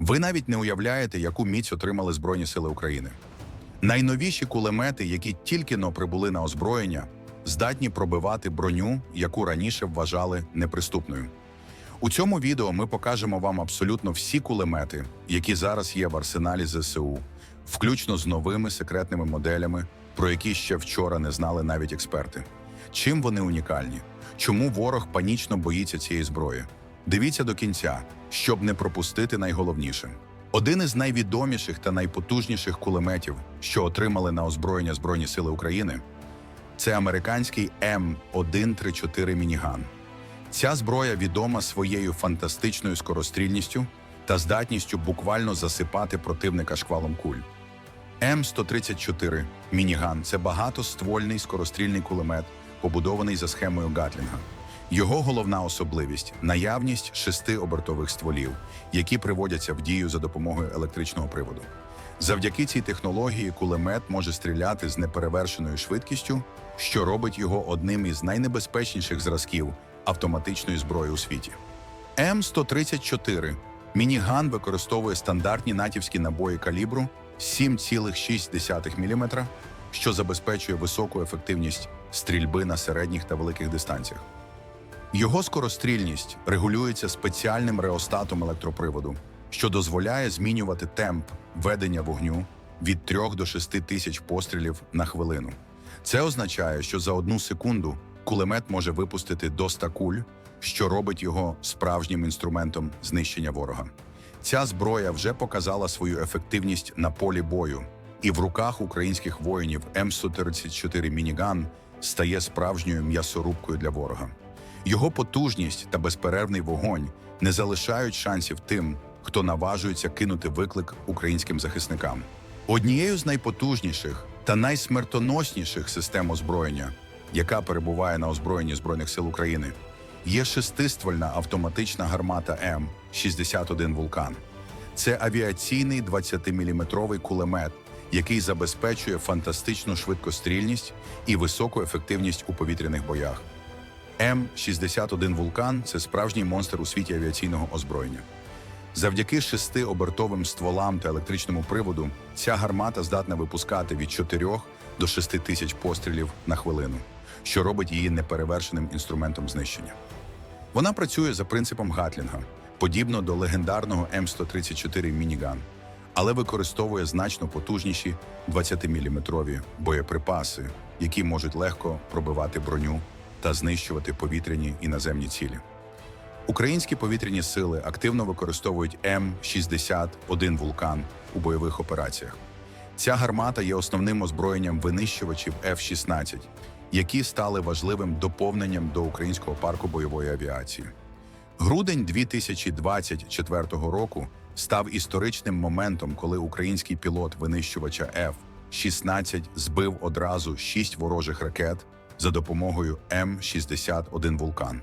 Ви навіть не уявляєте, яку міць отримали Збройні Сили України. Найновіші кулемети, які тільки но прибули на озброєння, здатні пробивати броню, яку раніше вважали неприступною. У цьому відео ми покажемо вам абсолютно всі кулемети, які зараз є в арсеналі ЗСУ, включно з новими секретними моделями, про які ще вчора не знали навіть експерти. Чим вони унікальні? Чому ворог панічно боїться цієї зброї? Дивіться до кінця, щоб не пропустити найголовніше. Один із найвідоміших та найпотужніших кулеметів, що отримали на озброєння Збройні Сили України, це американський М134 Мініган. Ця зброя відома своєю фантастичною скорострільністю та здатністю буквально засипати противника шквалом куль. М134 Мініган це багатоствольний скорострільний кулемет, побудований за схемою Гатлінга. Його головна особливість наявність шести обертових стволів, які приводяться в дію за допомогою електричного приводу. Завдяки цій технології кулемет може стріляти з неперевершеною швидкістю, що робить його одним із найнебезпечніших зразків автоматичної зброї у світі. М134 мініган використовує стандартні натівські набої калібру 7,6 мм, що забезпечує високу ефективність стрільби на середніх та великих дистанціях. Його скорострільність регулюється спеціальним реостатом електроприводу, що дозволяє змінювати темп ведення вогню від 3 до 6 тисяч пострілів на хвилину. Це означає, що за одну секунду кулемет може випустити до 100 куль, що робить його справжнім інструментом знищення ворога. Ця зброя вже показала свою ефективність на полі бою, і в руках українських воїнів М134 Мініган стає справжньою м'ясорубкою для ворога. Його потужність та безперервний вогонь не залишають шансів тим, хто наважується кинути виклик українським захисникам. Однією з найпотужніших та найсмертоносніших систем озброєння, яка перебуває на озброєнні Збройних сил України, є шестиствольна автоматична гармата М61 Вулкан. Це авіаційний 20-мм кулемет, який забезпечує фантастичну швидкострільність і високу ефективність у повітряних боях. М61 Вулкан це справжній монстр у світі авіаційного озброєння. Завдяки шестиобертовим стволам та електричному приводу ця гармата здатна випускати від 4 до 6 тисяч пострілів на хвилину, що робить її неперевершеним інструментом знищення. Вона працює за принципом Гатлінга, подібно до легендарного М134 Мініган, але використовує значно потужніші 20-мм боєприпаси, які можуть легко пробивати броню та знищувати повітряні і наземні цілі. Українські повітряні сили активно використовують М61 Вулкан у бойових операціях. Ця гармата є основним озброєнням винищувачів F-16, які стали важливим доповненням до українського парку бойової авіації. Грудень 2024 року став історичним моментом, коли український пілот винищувача F-16 збив одразу шість ворожих ракет за допомогою М61 Вулкан.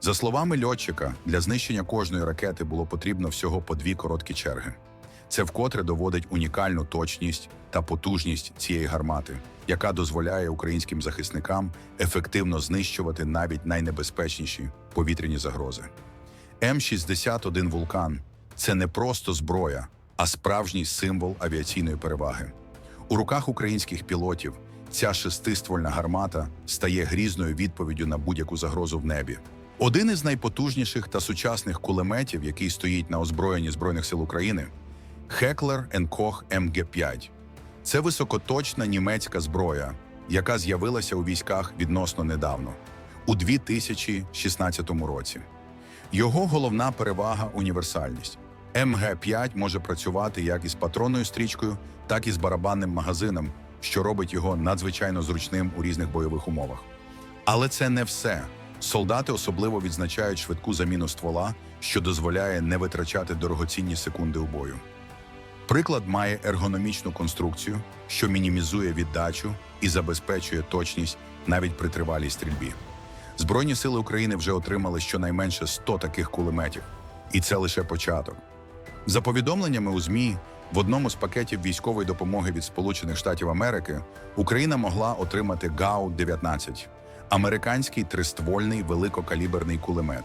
За словами льотчика, для знищення кожної ракети було потрібно всього по дві короткі черги. Це вкотре доводить унікальну точність та потужність цієї гармати, яка дозволяє українським захисникам ефективно знищувати навіть найнебезпечніші повітряні загрози. М61 Вулкан це не просто зброя, а справжній символ авіаційної переваги. У руках українських пілотів ця шестиствольна гармата стає грізною відповіддю на будь-яку загрозу в небі. Один із найпотужніших та сучасних кулеметів, який стоїть на озброєнні Збройних сил України, Heckler Koch MG5. Це високоточна німецька зброя, яка з'явилася у військах відносно недавно, у 2016 році. Його головна перевага універсальність. МГ-5 може працювати як із патронною стрічкою, так і з барабанним магазином, що робить його надзвичайно зручним у різних бойових умовах. Але це не все. Солдати особливо відзначають швидку заміну ствола, що дозволяє не витрачати дорогоцінні секунди у бою. Приклад має ергономічну конструкцію, що мінімізує віддачу і забезпечує точність навіть при тривалій стрільбі. Збройні сили України вже отримали щонайменше 100 таких кулеметів, і це лише початок. За повідомленнями у ЗМІ, в одному з пакетів військової допомоги від Сполучених Штатів Америки Україна могла отримати ГАУ-19 американський триствольний великокаліберний кулемет.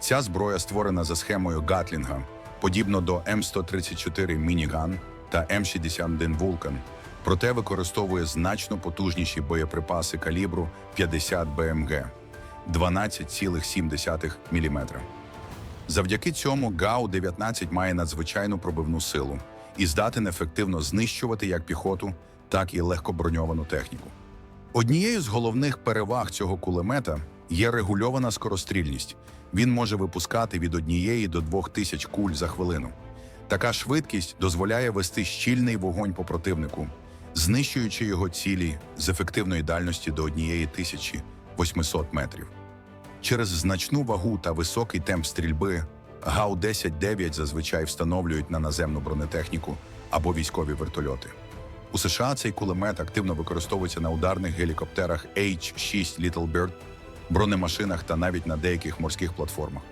Ця зброя створена за схемою Гатлінга подібно до М134 Мініган та М61 Вулкан, проте використовує значно потужніші боєприпаси калібру 50 БМГ 12,7 мм. Завдяки цьому ГАУ-19 має надзвичайну пробивну силу і здатен ефективно знищувати як піхоту, так і легкоброньовану техніку. Однією з головних переваг цього кулемета є регульована скорострільність. Він може випускати від однієї до двох тисяч куль за хвилину. Така швидкість дозволяє вести щільний вогонь по противнику, знищуючи його цілі з ефективної дальності до однієї тисячі 800 метрів. Через значну вагу та високий темп стрільби ГАУ-10-9 зазвичай встановлюють на наземну бронетехніку або військові вертольоти. У США цей кулемет активно використовується на ударних гелікоптерах H-6 Little Bird, бронемашинах та навіть на деяких морських платформах.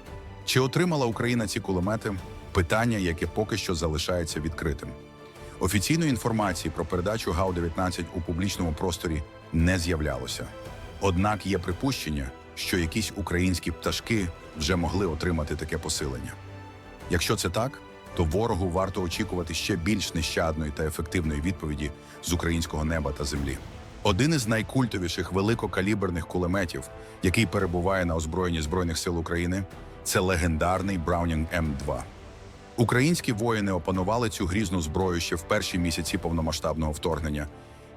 Чи отримала Україна ці кулемети? Питання, яке поки що залишається відкритим. Офіційної інформації про передачу ГАУ-19 у публічному просторі не з'являлося. Однак є припущення, що якісь українські пташки вже могли отримати таке посилення. Якщо це так, то ворогу варто очікувати ще більш нещадної та ефективної відповіді з українського неба та землі. Один із найкультовіших великокаліберних кулеметів, який перебуває на озброєнні Збройних сил України, це легендарний Браунінг М2. Українські воїни опанували цю грізну зброю ще в перші місяці повномасштабного вторгнення,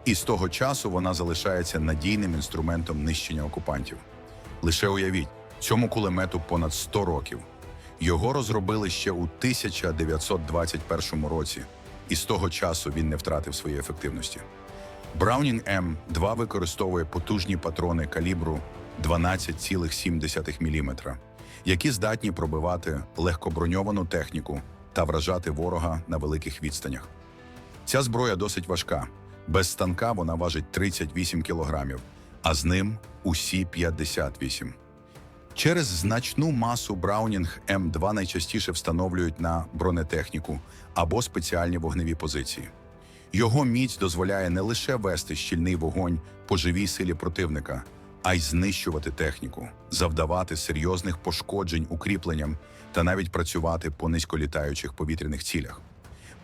і з того часу вона залишається надійним інструментом нищення окупантів. Лише уявіть, цьому кулемету понад 100 років. Його розробили ще у 1921 році, і з того часу він не втратив своєї ефективності. Браунінг М2 використовує потужні патрони калібру 12,7 мм, які здатні пробивати легкоброньовану техніку та вражати ворога на великих відстанях. Ця зброя досить важка. Без станка вона важить 38 кілограмів, а з ним усі 58. Через значну масу Браунінг М2 найчастіше встановлюють на бронетехніку або спеціальні вогневі позиції. Його міць дозволяє не лише вести щільний вогонь по живій силі противника, а й знищувати техніку, завдавати серйозних пошкоджень укріпленням та навіть працювати по низьколітаючих повітряних цілях.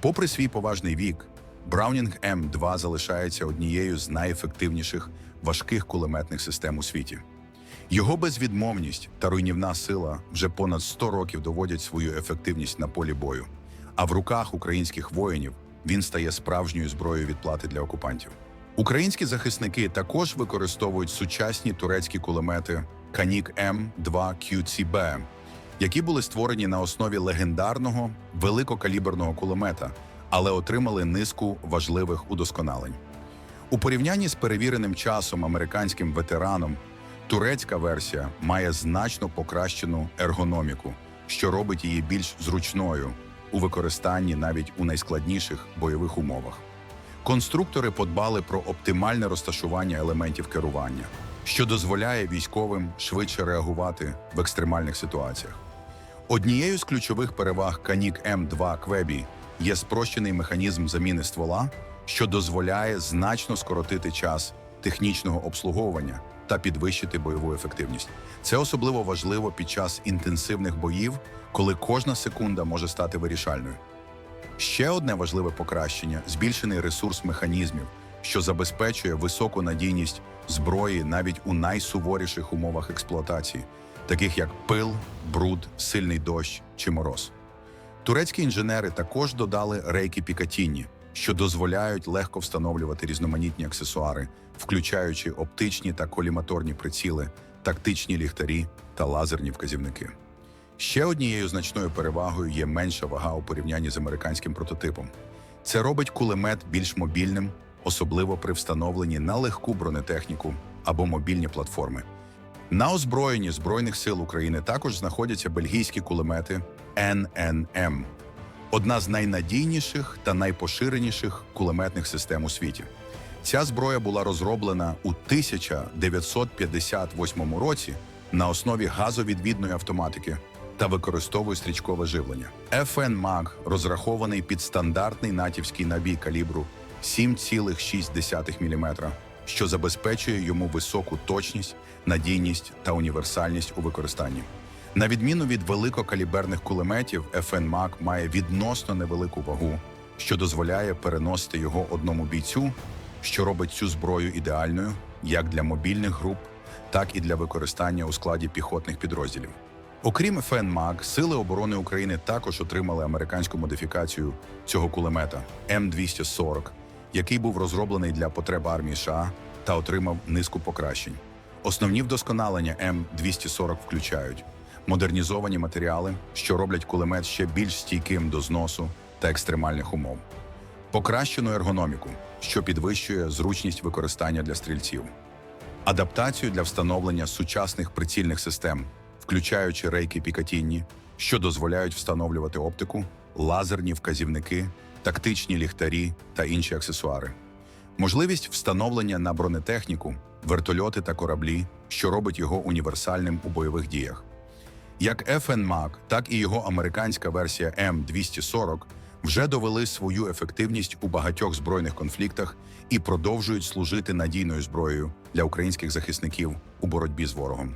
Попри свій поважний вік, Браунінг М2 залишається однією з найефективніших важких кулеметних систем у світі. Його безвідмовність та руйнівна сила вже понад 100 років доводять свою ефективність на полі бою. А в руках українських воїнів він стає справжньою зброєю відплати для окупантів. Українські захисники також використовують сучасні турецькі кулемети Канік М2 QCB, які були створені на основі легендарного великокаліберного кулемета, але отримали низку важливих удосконалень. У порівнянні з перевіреним часом американським ветераном, турецька версія має значно покращену ергономіку, що робить її більш зручною у використанні навіть у найскладніших бойових умовах. Конструктори подбали про оптимальне розташування елементів керування, що дозволяє військовим швидше реагувати в екстремальних ситуаціях. Однією з ключових переваг Канік М2 Квебі є спрощений механізм заміни ствола, що дозволяє значно скоротити час технічного обслуговування та підвищити бойову ефективність. Це особливо важливо під час інтенсивних боїв, коли кожна секунда може стати вирішальною. Ще одне важливе покращення збільшений ресурс механізмів, що забезпечує високу надійність зброї навіть у найсуворіших умовах експлуатації, таких як пил, бруд, сильний дощ чи мороз. Турецькі інженери також додали рейки Пікатіні, що дозволяють легко встановлювати різноманітні аксесуари, включаючи оптичні та коліматорні приціли, тактичні ліхтарі та лазерні вказівники. Ще однією значною перевагою є менша вага у порівнянні з американським прототипом. Це робить кулемет більш мобільним, особливо при встановленні на легку бронетехніку або мобільні платформи. На озброєнні Збройних сил України також знаходяться бельгійські кулемети NNM – одна з найнадійніших та найпоширеніших кулеметних систем у світі. Ця зброя була розроблена у 1958 році на основі газовідвідної автоматики та використовує стрічкове живлення. FN MAG розрахований під стандартний натівський набій калібру 7,6 мм, що забезпечує йому високу точність, надійність та універсальність у використанні. На відміну від великокаліберних кулеметів, MAG має відносно невелику вагу, що дозволяє переносити його одному бійцю, що робить цю зброю ідеальною як для мобільних груп, так і для використання у складі піхотних підрозділів. Окрім MAG, Сили оборони України також отримали американську модифікацію цього кулемета М240, який був розроблений для потреб армії США та отримав низку покращень. Основні вдосконалення М240 включають модернізовані матеріали, що роблять кулемет ще більш стійким до зносу та екстремальних умов, покращену ергономіку, що підвищує зручність використання для стрільців, адаптацію для встановлення сучасних прицільних систем, включаючи рейки Пікатінні, що дозволяють встановлювати оптику, лазерні вказівники, тактичні ліхтарі та інші аксесуари. Можливість встановлення на бронетехніку, вертольоти та кораблі, що робить його універсальним у бойових діях. Як FN Mac, так і його американська версія М240 вже довели свою ефективність у багатьох збройних конфліктах і продовжують служити надійною зброєю для українських захисників у боротьбі з ворогом.